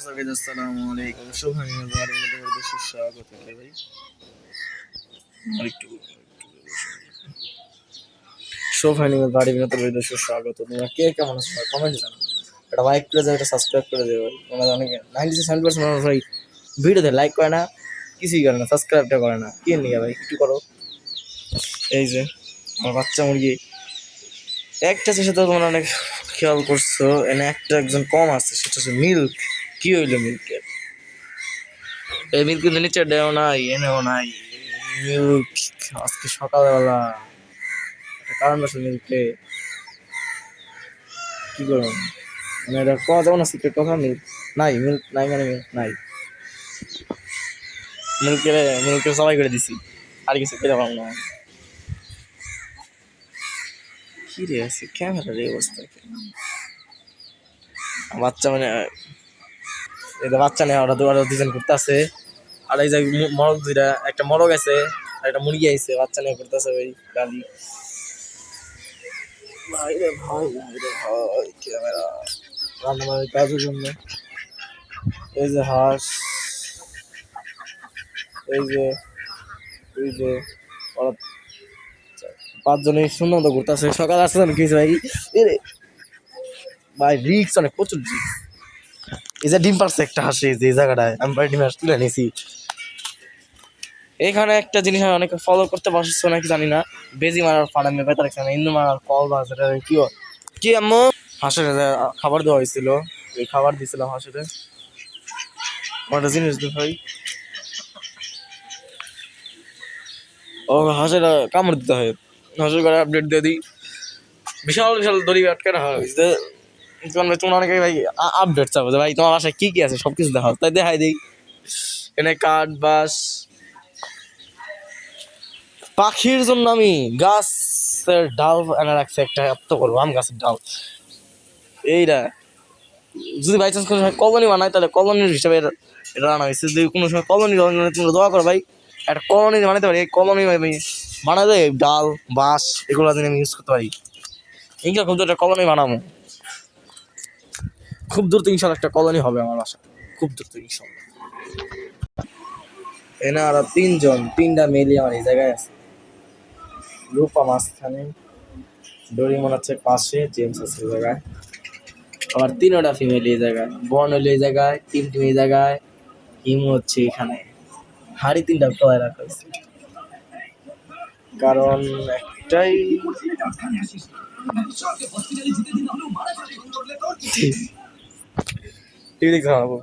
আসসালামু আলাইকুম সুস্বাগত থাকে ভাই আরেকটু শুভ নির্বাচন বাড়ির মধ্যে মধ্যে সুস্বাগত তোমরা কে কেমন আছো কমেন্ট জানো একটা লাইক করে যাও একটা সাবস্ক্রাইব করে দেবে ভাই তোমরা অনেকে নাইনটি সেভেন পার্সেন্ট মানুষ ভাই ভিডিওতে লাইক করে না কিছুই করে না সাবস্ক্রাইবটা করে না কি নিয়ে ভাই একটু করো। এই যে আমার বাচ্চা মুরগি। একটা চেষ্টা তো তোমরা অনেক খেয়াল করছ এনে একটা একজন কম আছে সেটা হচ্ছে মিল্ক। কি হইল মিল্কের? এই মিল্ক কিন্তু নিচে দেও নাই এনেও নাই। মিল্ক আজকে সকালবেলা। কারণ আছে মিল্কে। কি করব? মানে এটা কথা যাব না সিক্রেট কথা, মিল্ক নাই মিল্ক নাই মানে মিল্ক নাই। মিল্কের মিল্কের সবাই করে দিছি। আর কিছু পেতে পারব না। কি রে আছে ক্যামেরার এই অবস্থা? বাচ্চা মানে এটা বাচ্চা নেই ওরা ওরা দুজন ঘুরতে আছে আর এই যে মরগ দুইটা একটা মরগ আছে আর একটা মুরগি আইছে, বাচ্চা নিয়ে ঘুরতে আছে ওই গালি ভাই ভাই ভাই ভাই এই যে হাঁস। এই যে এই যে পাঁচজনে সুন্দর মতো ঘুরতে সকাল আসছে না কিছু ভাই। রিক্স অনেক, প্রচুর রিক্স এই যে ডিম পারছে একটা হাসি, যে জায়গাটায় আমি বাড়ি ডিম তুলে নিয়েছি। এখানে একটা জিনিস আমি অনেকে ফলো করতে পারছ নাকি জানি না। বেজি মারার ফাড়ামে বেতার এখানে ইন্দু মারার কল বা কি কি আম্মু? হাঁসের খাবার দেওয়া হয়েছিল, এই খাবার দিয়েছিলাম হাঁসের। একটা জিনিস ভাই ও, হাঁসের কামড় দিতে হয়। হাঁসের করে আপডেট দিয়ে দিই। বিশাল বিশাল দড়ি আটকে রাখা হয়েছে তোমরা তোমরা অনেকে ভাই আপডেট চাবো যে ভাই তোমার বাসায় কি কি আছে? সব কিছু দেখাও। তাই দেখাই দিই। এখানে কাঠ বাস পাখির জন্য আমি গাছের ডাল এনে রাখছি, একটা এত করব, আম গাছের ডাল। এইটা যদি বাই চান্স কোনো সময় কলোনি বানায় তাহলে কলোনির হিসাবে এটা আনা হয়েছে। যদি কোনো সময় কলোনি তোমরা দোয়া করো ভাই, একটা কলোনি বানাতে পারি। এই কলোনি আমি বানাতে ডাল, বাঁশ, এগুলো যদি আমি ইউজ করতে পারি। ইনশাল্লাহ খুব একটা কলোনি বানাবো। খুব দূর তো ইনশাল্লাহ একটা কলোনি হবে আমার বাসা খুব দূর তো ইনশাল্লাহ। এনা আর তিনজন তিনটা মেলি আমার এই জায়গায় আছে। রূপা মাঝখানে ডোরিমন আছে পাশে জেমস আছে এই জায়গায়। আবার তিনটা ফিমেল এই জায়গায়। বন হলো এই জায়গায় টিম টিম এই জায়গায়। হিম হচ্ছে এখানে। হাড়ি তিনটা তলায় রাখা হয়েছে। কারণ একটাই টিভি দেখতে পাবো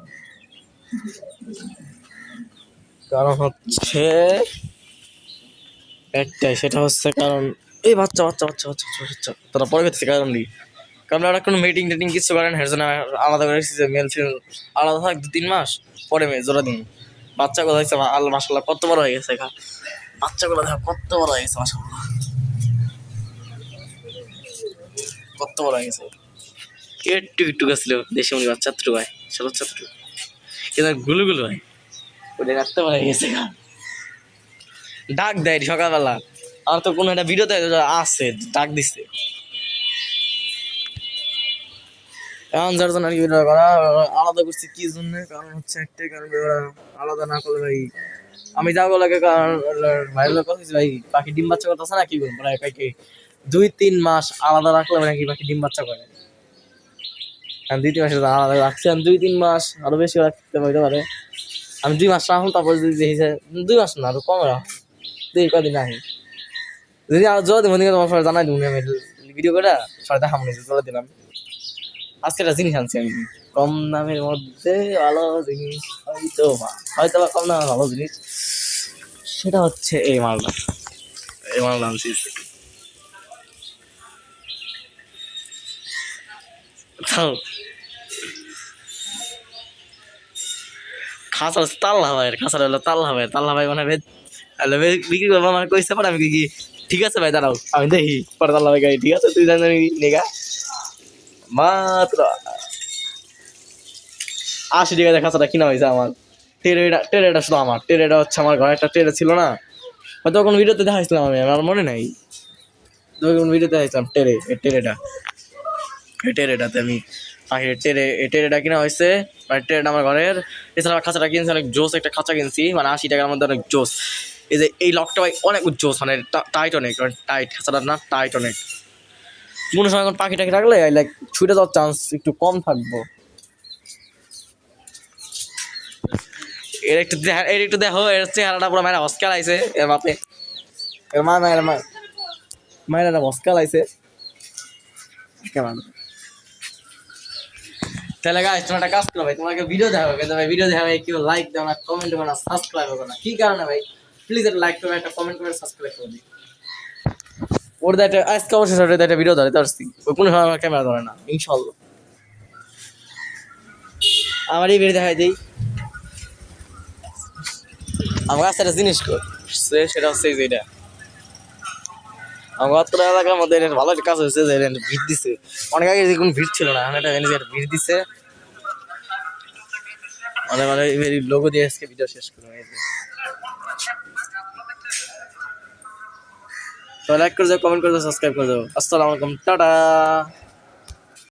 কারণ হচ্ছে একটাই, সেটা হচ্ছে কারণ এই বাচ্চা বাচ্চা বাচ্চা বাচ্চা বাচ্চা বাচ্চা। তোরা পরে করতেছে, কারণ দি কারণ ওরা কোনো মিটিং টিটিং কিছু করেন এর জন্য আলাদা করে যে মেল ফিমেল আলাদা থাক দু তিন মাস, পরে মেয়ে জোড়া দিন। বাচ্চাগুলো হয়েছে আল্লাহ মাসাল্লাহ কত বড় হয়ে গেছে এখানে বাচ্চাগুলো দেখো, কত বড় হয়ে গেছে মাসাল্লাহ কত বড় হয়ে গেছে। একটু একটু গেছিল দেশে উনি বাচ্চা চাত্রু ভাই, ছোট ছাত্র। কিন্তু গুলু গুলু ভাই। ওটা রাখতে পারে গেছে ডাক দেয় সকালবেলা। আর তো কোনো একটা ভিডিওতে আছে, ডাক দিচ্ছে এখন যার জন্য আর কি করা, আলাদা করছি কি জন্য, কারণ হচ্ছে একটাই কারণ আলাদা না করলে ভাই, আমি যাব লাগে, কারণ ভাই লোক ভাই, পাখি ডিম বাচ্চা করতেছে না, কি বলব ভাই পাখি দুই তিন মাস আলাদা রাখলে নাকি পাখি ডিম বাচ্চা করে। দুই তিন মাস আলাদা আমি দুই তিন মাস আরও বেশি রাখতে পারতে পারে আমি দুই মাস রাখুন, তারপর যদি দেখি দুই মাস না, আরও কম রাখ দুই কদিন আহি যদি আর জোর দেবো তোমার সবাই জানাই দেবো আমি ভিডিও করে সবাই দেখাবো না জোর দিলাম। আজকে একটা জিনিস আনছি আমি। কম দামের মধ্যে ভালো জিনিস হয়তো হয়তো বা কম দামে ভালো জিনিস। সেটা হচ্ছে এই মালটা। এই মালটা আনছি। খাঁচা হচ্ছে তাল্লা ভাই খাঁচাটা হলো তাল্লা ভাই তাল্লা ভাই মানে বিক্রি করব মানে কইতে পারে আমি কি ঠিক আছে ভাই, দাঁড়াও, আমি দেখি, পরে তাল্লা ভাই ঠিক আছে? তুই জানি নেগা? মাত্র। আশি টাকা দিয়ে খাঁচাটা কিনা হয়েছে আমার। টেরেটা টেরেটা শুধু আমার টেরেটা হচ্ছে আমার ঘরে, একটা টেরে ছিল না। হয়তো কোনো ভিডিওতে দেখাইছিলাম আমি, আমার মনে নাই। তো কোন ভিডিওতে দেখাইছিলাম টেরে টেরেটা এই টেরেটাতে আমি পাখির টেরে টেরেটা কিনা হয়েছে। মানে টেরেটা আমার ঘরের। এছাড়া খাঁচাটা কিনছি, অনেক জোস একটা খাঁচা কিনছি মানে আশি টাকার মধ্যে অনেক জোস। এই যে এই লকটা ভাই অনেক জোস মানে টাইট অনেক টাইট খাঁচাটা না টাইট অনেক কোনো সময় পাখি টাখি রাখলে লাইক ছুটে যাওয়ার চান্স একটু কম থাকব। এর একটু এর একটু দেখো এর চেহারাটা পুরো মায়েরা হসকাল আইছে এর বাপে। এর মা, মায়ের মা মায়ের হসকাল আইছে কেমন তাহলে গাইস তোমরা একটা কাজ করো ভাই, তোমাকে ভিডিও দেখাবো, কিন্তু ভাই ভিডিও দেখাবে কেউ লাইক দাও না কমেন্ট করো না সাবস্ক্রাইব করো না। কি কারণে ভাই? প্লিজ একটা লাইক করো, একটা কমেন্ট করে সাবস্ক্রাইব করে দিই ওর একটা আজকে অবশ্যই ওর একটা ভিডিও ধরে ওই কোনো সময় আমার ক্যামেরা ধরে না ইনশাল্লাহ আমার এই ভিডিও দেখাই দিই। আমার কাছে একটা জিনিস করছে সেটা হচ্ছে এই যে এটা। আমার এলাকার মধ্যে ভালো একটা কাজ হয়েছে যে ভিড় দিছে। অনেক আগে কোনো ভিড় ছিল না, এখন একটা ভিড় দিছে। মানে মানে লোগো দিয়ে আজকে ভিডিও শেষ এই লাইক করে যাও কমেন্ট করে দাও সাবস্ক্রাইব করে দাও আসসালামু আলাইকুম, টাটা।